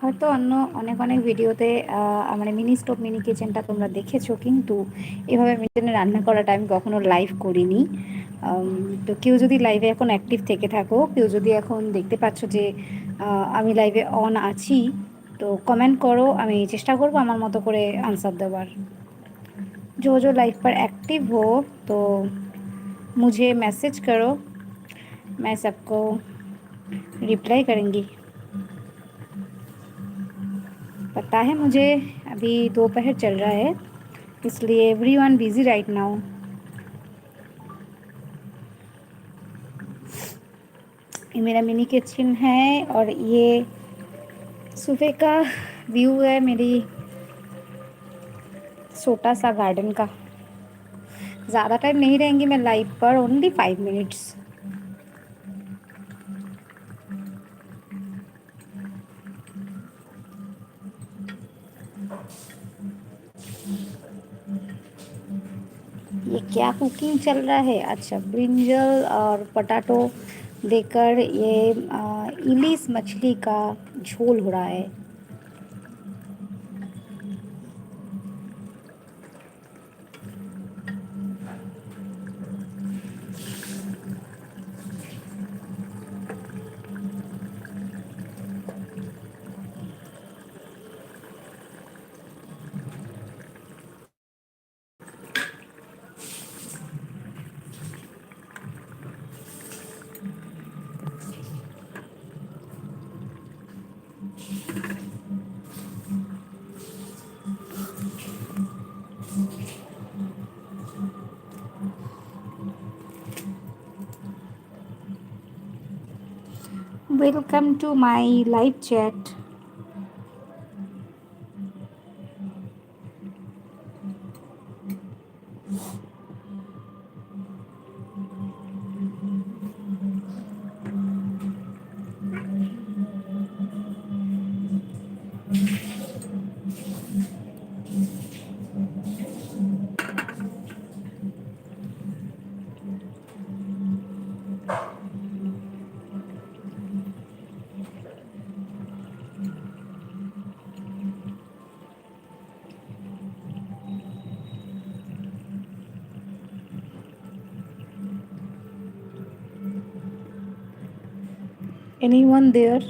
হয়তো অন্য অনেক অনেক ভিডিওতে মানে মিনি স্টোভ মিনি কিচেনটা তোমরা দেখেছো কিন্তু এভাবে মিটেনে রান্না করাটা আমি কখনো লাইভ করিনি তো কেউ যদি লাইভে এখন অ্যাক্টিভ থেকে থাকো কেউ যদি এখন দেখতে পাচ্ছ যে আমি লাইভে অন আছি তো কমেন্ট করো আমি চেষ্টা করবো আমার মতো করে আনসার দেওয়ার जो जो लाइव पर एक्टिव हो तो मुझे मैसेज करो मैं सबको रिप्लाई करूँगी पता है मुझे, अभी दोपहर चल रहा है, इसलिए every one busy right now ये मेरा मिनी किचन है और ये सुबह का व्यू है मेरी छोटा सा गार्डन का. ज़्यादा टाइम नहीं रहेंगी मैं लाइव पर ओनली फाइव मिनट्स ये क्या कुकिंग चल रहा है? अच्छा ब्रिंजल और पटाटो देकर ये इलिस मछली का झोल हो रहा है। Welcome to my live chat anyone there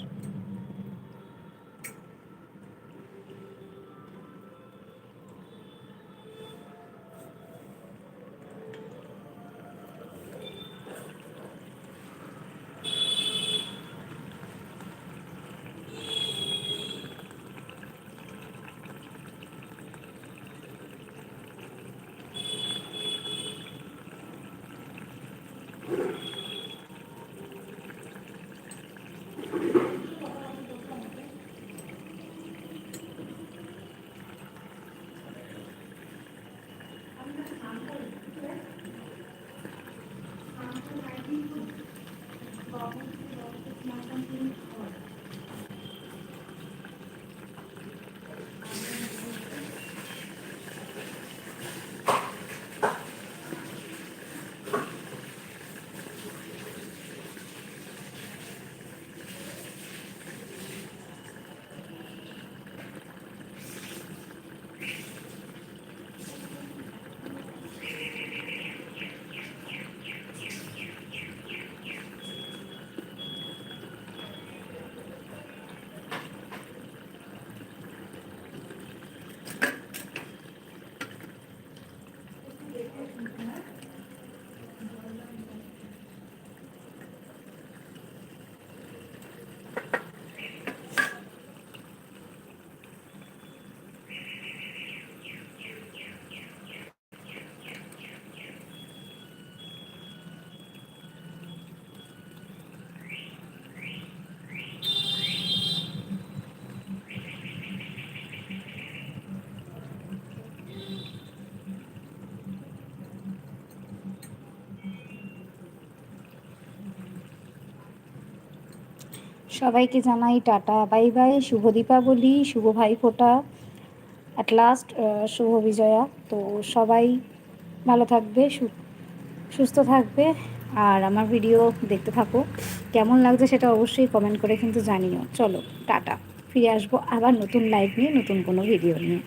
সবাইকে জানাই টাটা, বাই বাই, শুভ দীপাবলি, শুভ ভাই ভাইফোঁটা অ্যাট লাস্ট শুভ বিজয়া। তো সবাই ভালো থাকবে সুস্থ থাকবে, আর আমার ভিডিও দেখতে থাকো। কেমন লাগছে সেটা অবশ্যই কমেন্ট করে কিন্তু জানিও। চলো, টাটা। ফিরে আসব আবার নতুন লাইভ নিয়ে, নতুন কোনো ভিডিও নিয়ে।